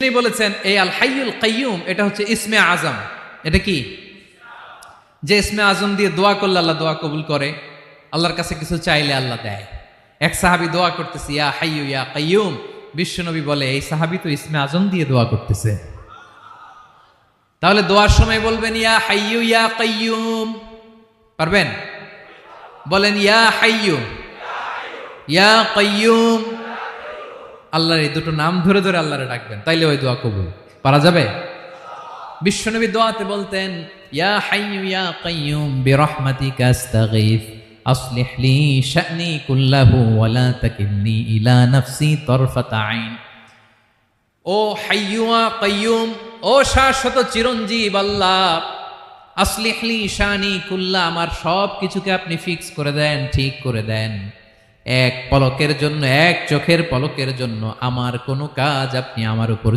তিনি বলেছেন এই আল কাইয়ুম এটা হচ্ছে ইসমে আজম। এটা কি? যে ইসমে আজম দিয়ে দোয়া করলে আল্লাহ দোয়া কবুল করে, আল্লাহর কাছে কিছু চাইলে আল্লাহ দেয়। এক সাহাবি দোয়া করতেছে, ইয়া ইয়া বলে, এই সাহাবি তো ইসমে আজম দিয়ে দোয়া করতেছে। তাহলে দোয়ার সময় বলবেন, ইয়া হাইয়ু, ইয়া কাইয়ুম পারবেন? বলেন, ইয়া হাইয়ু, ইয়া কাইয়ুম আল্লাহর এই দুটো নাম ধরে ধরে আল্লাহরে ডাকবেন, তাইলে ওই দোয়া কবুল। পারা যাবে? বিশ্বনবী দোয়াতে বলতেন, ইয়া হাইয়ু ইয়া কাইয়ুম বিরহমাতিকা আস্তাগীথ আসলিহ লি শা'নি কুল্লাহু ওয়া লা তাকিলনি ইলা নাফসি তরফাতা আইন। ও হাইয়ুয়া কাইয়ুম, ও শাশ্বত চিরঞ্জীব আল্লাহ আসলিহলি শানি কুল্লা, আমার সব কিছুকে আপনি ফিক্স করে দেন, ঠিক করে দেন। এক পলকের জন্য এক চোখের পলকের জন্য আমার কোনো কাজ আপনি আমার উপর